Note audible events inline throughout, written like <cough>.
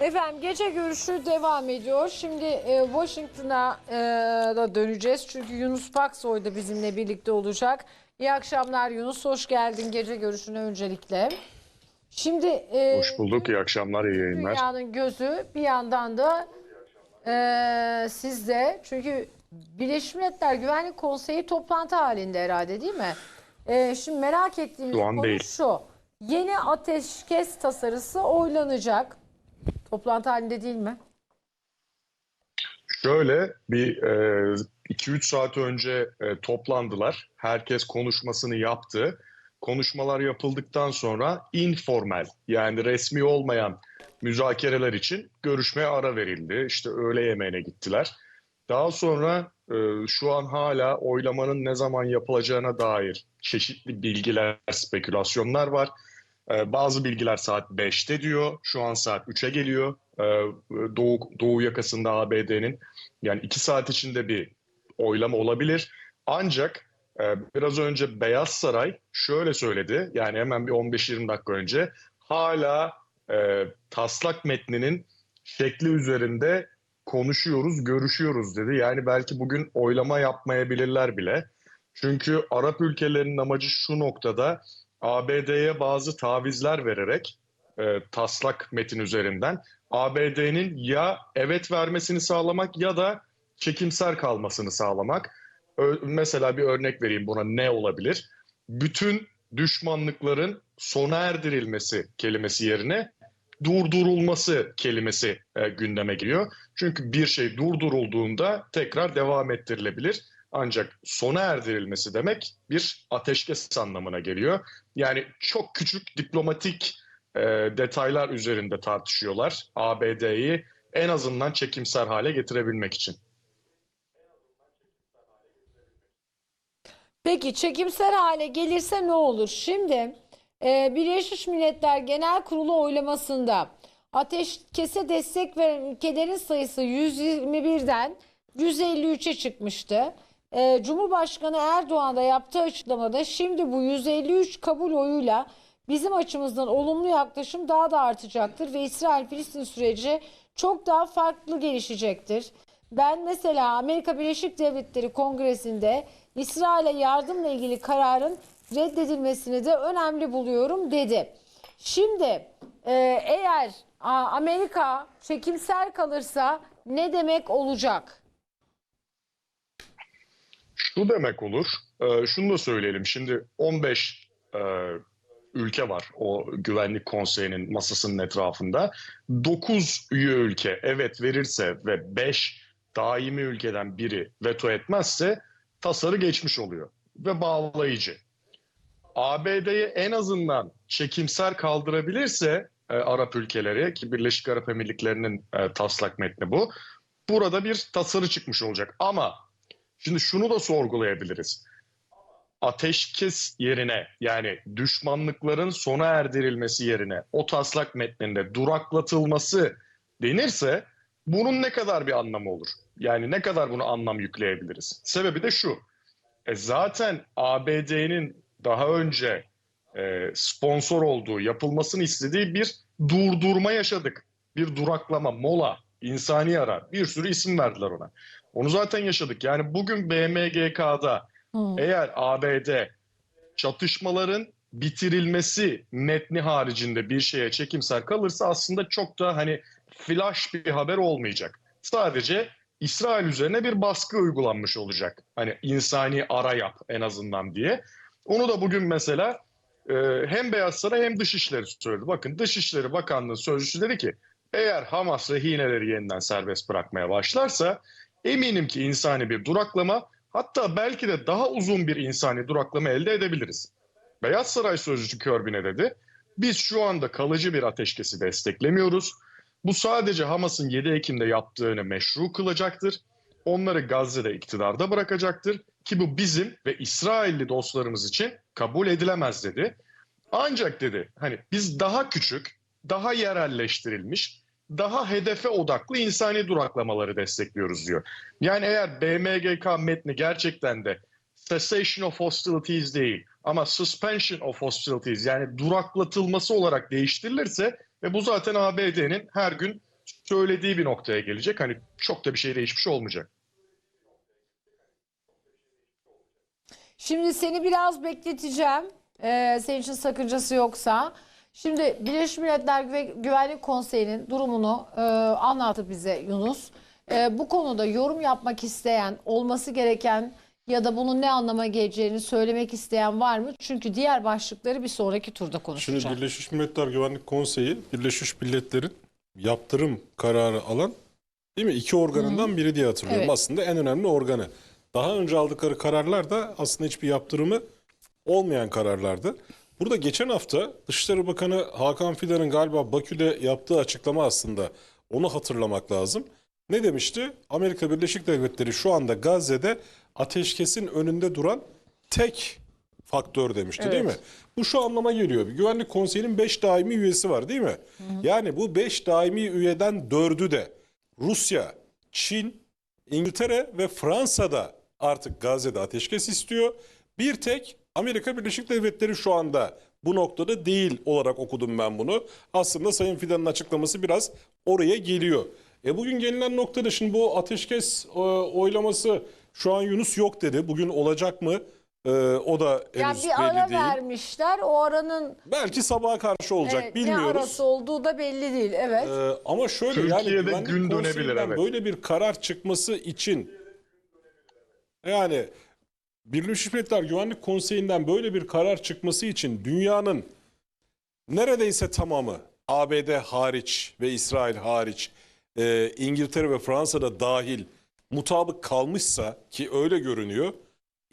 Efendim gece görüşü devam ediyor. Şimdi e, Washington'a e, da döneceğiz. Çünkü Yunus Paksoy da bizimle birlikte olacak. İyi akşamlar Yunus. Hoş geldin gece görüşüne öncelikle. Şimdi e, Hoş bulduk. İyi akşamlar, iyi yayınlar. dünyanın gözü bir yandan da e, sizde. Çünkü Birleşmiş Milletler Güvenlik Konseyi toplantı halinde herhalde değil mi? E, şimdi merak ettiğimiz Şu konu değil. şu. Yeni ateşkes tasarısı oylanacak. Toplantı halinde değil mi? Şöyle bir 2-3 saat önce e, toplandılar. Herkes konuşmasını yaptı. Konuşmalar yapıldıktan sonra informal yani resmi olmayan müzakereler için görüşmeye ara verildi. İşte öğle yemeğine gittiler. Daha sonra e, şu an hala oylamanın ne zaman yapılacağına dair çeşitli bilgiler, spekülasyonlar var. Ee, Bazı bilgiler saat 5'te diyor. Şu an saat 3'e geliyor. Ee, Doğu, Doğu yakasında ABD'nin. Yani 2 saat içinde bir oylama olabilir. Ancak e, biraz önce Beyaz Saray şöyle söyledi. Yani hemen bir 15-20 dakika önce. Hala e, taslak metninin şekli üzerinde konuşuyoruz, görüşüyoruz dedi. Yani belki bugün oylama yapmayabilirler bile. Çünkü Arap ülkelerinin amacı şu noktada ABD'ye bazı tavizler vererek e, taslak metin üzerinden ABD'nin ya evet vermesini sağlamak ya da çekimser kalmasını sağlamak. Ö- mesela bir örnek vereyim buna ne olabilir? Bütün düşmanlıkların sona erdirilmesi kelimesi yerine durdurulması kelimesi e, gündeme giriyor. Çünkü bir şey durdurulduğunda tekrar devam ettirilebilir. Ancak sona erdirilmesi demek bir ateşkes anlamına geliyor. Yani çok küçük diplomatik e, detaylar üzerinde tartışıyorlar ABD'yi en azından çekimser hale getirebilmek için. Peki çekimsel hale gelirse ne olur? Şimdi e, Birleşmiş Milletler Genel Kurulu oylamasında ateşkese destek veren ülkelerin sayısı 121'den 153'e çıkmıştı. E, Cumhurbaşkanı Erdoğan da yaptığı açıklamada şimdi bu 153 kabul oyuyla bizim açımızdan olumlu yaklaşım daha da artacaktır ve İsrail-Filistin süreci çok daha farklı gelişecektir. Ben mesela Amerika Birleşik Devletleri Kongresi'nde İsrail'e yardımla ilgili kararın reddedilmesini de önemli buluyorum dedi. Şimdi e, eğer Amerika çekimser kalırsa ne demek olacak? Şu demek olur, e, şunu da söyleyelim. Şimdi 15 e, ülke var o güvenlik konseyinin masasının etrafında. 9 üye ülke evet verirse ve 5 daimi ülkeden biri veto etmezse tasarı geçmiş oluyor ve bağlayıcı. ABD'yi en azından çekimser kaldırabilirse e, Arap ülkeleri ki Birleşik Arap Emirlikleri'nin e, taslak metni bu. Burada bir tasarı çıkmış olacak ama Şimdi şunu da sorgulayabiliriz. Ateşkes yerine yani düşmanlıkların sona erdirilmesi yerine o taslak metninde duraklatılması denirse bunun ne kadar bir anlamı olur? Yani ne kadar bunu anlam yükleyebiliriz? Sebebi de şu. E zaten ABD'nin daha önce e, sponsor olduğu, yapılmasını istediği bir durdurma yaşadık. Bir duraklama, mola, insani ara bir sürü isim verdiler ona. Onu zaten yaşadık. Yani bugün BMGK'da Hmm. eğer ABD çatışmaların bitirilmesi metni haricinde bir şeye çekimser kalırsa aslında çok da hani flash bir haber olmayacak. Sadece İsrail üzerine bir baskı uygulanmış olacak. Hani insani ara yap en azından diye. Onu da bugün mesela e, hem Beyaz Saray hem Dışişleri söyledi. Bakın Dışişleri Bakanlığı sözcüsü dedi ki eğer Hamas rehineleri yeniden serbest bırakmaya başlarsa eminim ki insani bir duraklama hatta belki de daha uzun bir insani duraklama elde edebiliriz. Beyaz Saray sözcüsü Kirby ne dedi? Biz şu anda kalıcı bir ateşkesi desteklemiyoruz. Bu sadece Hamas'ın 7 Ekim'de yaptığını meşru kılacaktır. Onları Gazze'de iktidarda bırakacaktır ki bu bizim ve İsrailli dostlarımız için kabul edilemez dedi. Ancak dedi hani biz daha küçük, daha yerelleştirilmiş, daha hedefe odaklı insani duraklamaları destekliyoruz diyor. Yani eğer BMGK metni gerçekten de cessation of hostilities değil ama suspension of hostilities yani duraklatılması olarak değiştirilirse ve bu zaten ABD'nin her gün söylediği bir noktaya gelecek. Hani çok da bir şey değişmiş olmayacak. Şimdi seni biraz bekleteceğim. Ee, senin için sakıncası yoksa. Şimdi Birleşmiş Milletler Güve- Güvenlik Konseyi'nin durumunu e, anlattı bize Yunus. E, bu konuda yorum yapmak isteyen, olması gereken ya da bunun ne anlama geleceğini söylemek isteyen var mı? Çünkü diğer başlıkları bir sonraki turda Şimdi konuşacağız. Birleşmiş Milletler Güvenlik Konseyi, Birleşmiş Milletler'in yaptırım kararı alan değil mi? İki organından biri diye hatırlıyorum. Evet. Aslında en önemli organı. Daha önce aldıkları kararlar da aslında hiçbir yaptırımı olmayan kararlardı. Burada geçen hafta Dışişleri Bakanı Hakan Fidan'ın galiba Bakü'de yaptığı açıklama aslında onu hatırlamak lazım. Ne demişti? Amerika Birleşik Devletleri şu anda Gazze'de ateşkesin önünde duran tek faktör demişti değil mi? Bu şu anlama geliyor. Güvenlik Konseyi'nin 5 daimi üyesi var değil mi? Yani bu 5 daimi üyeden 4'ü de Rusya, Çin, İngiltere ve Fransa'da artık Gazze'de ateşkes istiyor. Bir tek Amerika Birleşik Devletleri şu anda bu noktada değil olarak okudum ben bunu. Aslında Sayın Fidan'ın açıklaması biraz oraya geliyor. E bugün gelinen noktada şimdi bu ateşkes e, oylaması şu an Yunus yok dedi. Bugün olacak mı? E, o da henüz yani bir belli ara değil. vermişler. O aranın Belki sabaha karşı olacak evet, ne bilmiyoruz. arası olduğu da belli değil. Evet. Ee, ama şöyle yani Türkiye'de güvenlik gün dönebilir, evet. böyle bir karar çıkması için yani Birleşmiş Milletler Güvenlik Konseyi'nden böyle bir karar çıkması için dünyanın neredeyse tamamı ABD hariç ve İsrail hariç e, İngiltere ve Fransa'da dahil mutabık kalmışsa ki öyle görünüyor.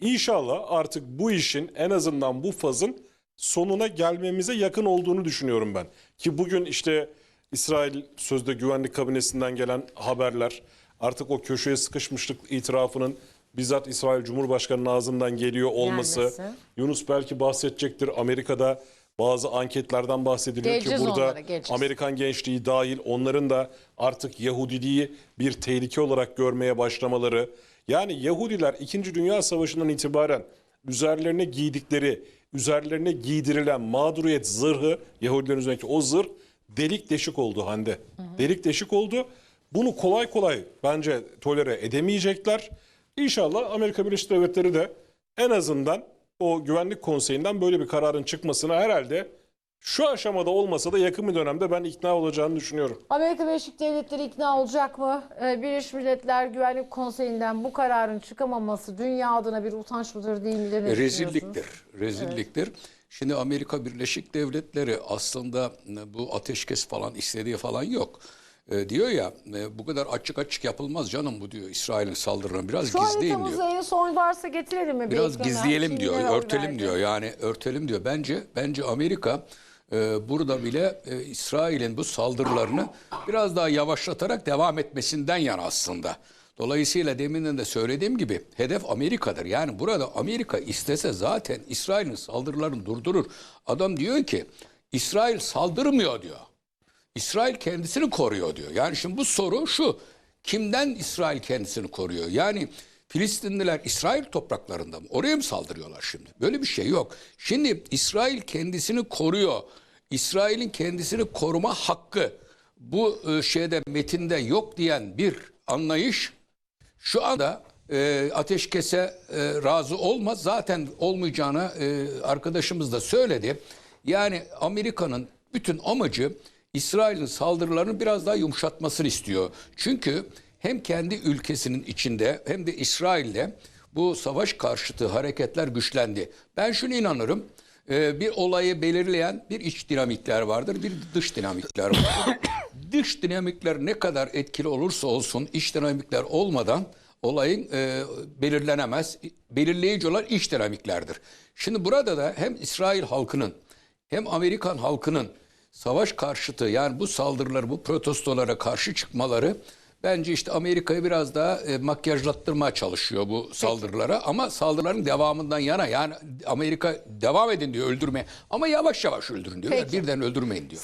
İnşallah artık bu işin en azından bu fazın sonuna gelmemize yakın olduğunu düşünüyorum ben. Ki bugün işte İsrail sözde güvenlik kabinesinden gelen haberler artık o köşeye sıkışmışlık itirafının bizzat İsrail Cumhurbaşkanı'nın ağzından geliyor olması. Gelmesi. Yunus belki bahsedecektir. Amerika'da bazı anketlerden bahsediliyor Geleceğiz ki burada onlara, geleceğiz. Amerikan gençliği dahil onların da artık Yahudiliği bir tehlike olarak görmeye başlamaları. Yani Yahudiler 2. Dünya Savaşı'ndan itibaren üzerlerine giydikleri, üzerlerine giydirilen mağduriyet zırhı, Yahudilerin üzerindeki o zırh delik deşik oldu Hande. Delik deşik oldu. Bunu kolay kolay bence tolere edemeyecekler. İnşallah Amerika Birleşik Devletleri de en azından o güvenlik konseyinden böyle bir kararın çıkmasına herhalde şu aşamada olmasa da yakın bir dönemde ben ikna olacağını düşünüyorum. Amerika Birleşik Devletleri ikna olacak mı? Ee, Birleşmiş Milletler Güvenlik Konseyi'nden bu kararın çıkamaması dünya adına bir utanç mıdır değil midir? Ne? Rezilliktir. Rezilliktir. Şimdi Amerika Birleşik Devletleri aslında bu ateşkes falan istediği falan yok. E, diyor ya e, bu kadar açık açık yapılmaz canım bu diyor İsrail'in saldırılarını biraz Şu gizleyin diyor. en son varsa getirelim mi? bir Biraz gizleyelim diyor, örtelim verdi? diyor. Yani örtelim diyor. Bence bence Amerika e, burada bile e, İsrail'in bu saldırılarını biraz daha yavaşlatarak devam etmesinden yana aslında. Dolayısıyla deminden de söylediğim gibi hedef Amerika'dır. Yani burada Amerika istese zaten İsrail'in saldırılarını durdurur. Adam diyor ki İsrail saldırmıyor diyor. İsrail kendisini koruyor diyor. Yani şimdi bu soru şu. Kimden İsrail kendisini koruyor? Yani Filistinliler İsrail topraklarında mı? Oraya mı saldırıyorlar şimdi? Böyle bir şey yok. Şimdi İsrail kendisini koruyor. İsrail'in kendisini koruma hakkı bu e, şeyde metinde yok diyen bir anlayış şu anda e, ateşkese e, razı olmaz. Zaten olmayacağını e, arkadaşımız da söyledi. Yani Amerika'nın bütün amacı İsrail'in saldırılarını biraz daha yumuşatmasını istiyor. Çünkü hem kendi ülkesinin içinde hem de İsrail'de bu savaş karşıtı hareketler güçlendi. Ben şunu inanırım. e, bir olayı belirleyen bir iç dinamikler vardır, bir dış dinamikler vardır. <coughs> dış dinamikler ne kadar etkili olursa olsun iç dinamikler olmadan olayın e, belirlenemez. Belirleyici olan iç dinamiklerdir. Şimdi burada da hem İsrail halkının hem Amerikan halkının savaş karşıtı yani bu saldırıları, bu protestolara karşı çıkmaları bence işte Amerika'yı biraz daha e, makyajlattırmaya çalışıyor bu saldırılara. Ama saldırıların devamından yana yani Amerika devam edin diyor öldürmeye ama yavaş yavaş öldürün diyor. Peki. Birden öldürmeyin diyor.